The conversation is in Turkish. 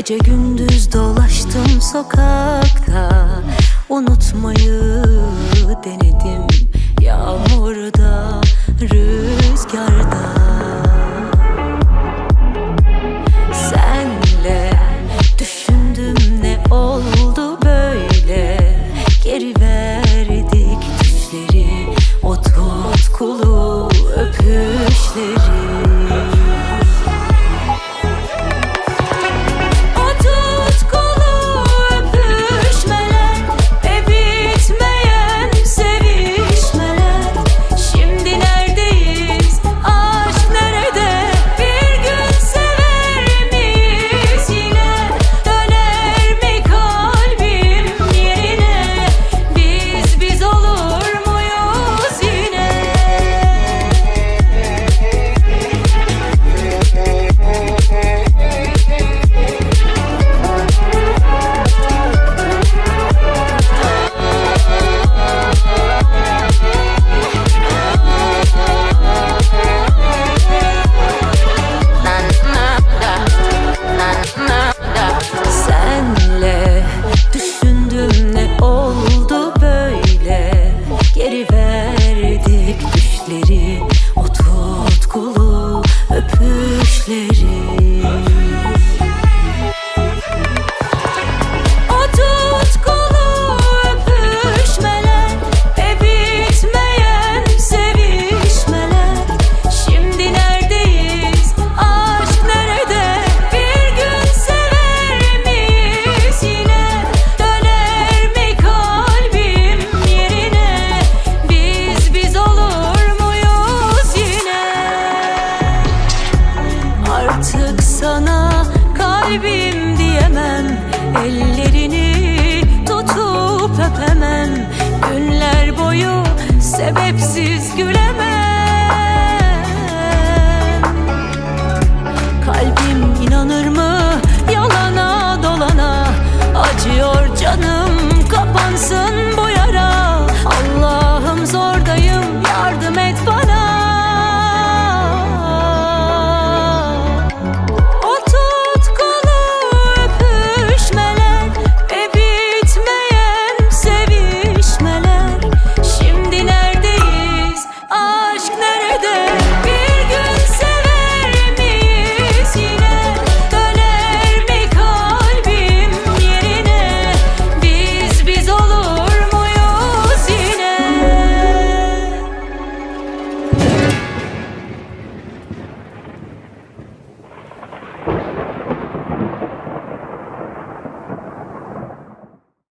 Gece gündüz dolaştım sokakta. Unutmayı denedim Ellerini tutup öpemem. Günler boyu